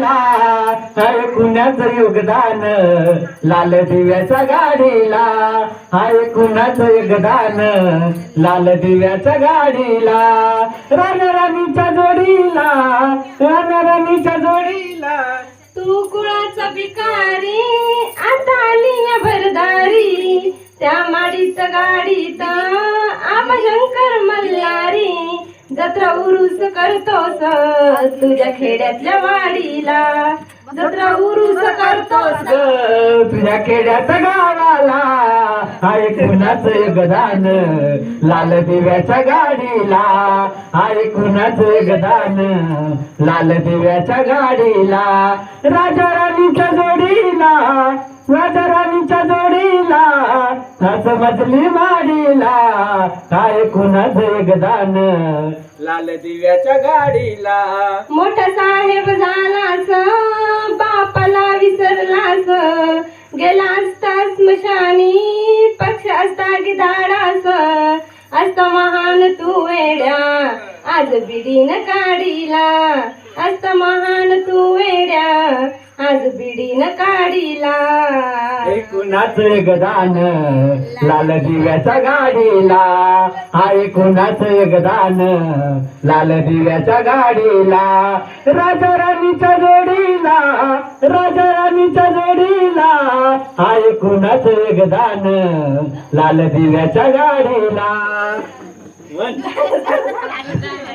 गाडीला हाय कुणाचं योगदान? लाल दिव्याच्या गाडीला. हाय कुणाचं योगदान? लाल दिव्याच्या गाडीला. राजा राणीच्या जोडीला. राजा राणीच्या जोडीला. तू कुळाचा भिकारी आता आली या भरदारी. त्या माडीत गाडीत आबा जत्रा उरूस करतोस तुझ्या खेड्यातल्या वाडीला. जत्रा उरूस करतोस तुझ्या खेड्यात गावाला. हाय कुणाच गदान लाल दिव्याच्या गाडीला. हाय कुणाच गदान लाल दिव्याच्या गाडीला. राजा राणीच्या जोडीला. राजा राणीच्या हस मजली माडीला काय कुणाच योगदान? लाल दिव्याच्या गाडीला. मोठा साहेब झालास बापाला विसरलास. गेला असता स्मशानी पक्ष असता गिधाडास असता महान तू वेड्या आज बिडीन काढीला. असता महान तू वेड्या आज बिडीन काढीला. कुणाचं योगदान लाल दिव्याच्या गाडीला. हाय कुणाचं योगदान लाल दिव्याच्या गाडीला. राजा राणीच्या जोडीला राजा राणीच्या जोडीला. हाय कुणाचं योगदान लाल दिव्याच्या गाडीला.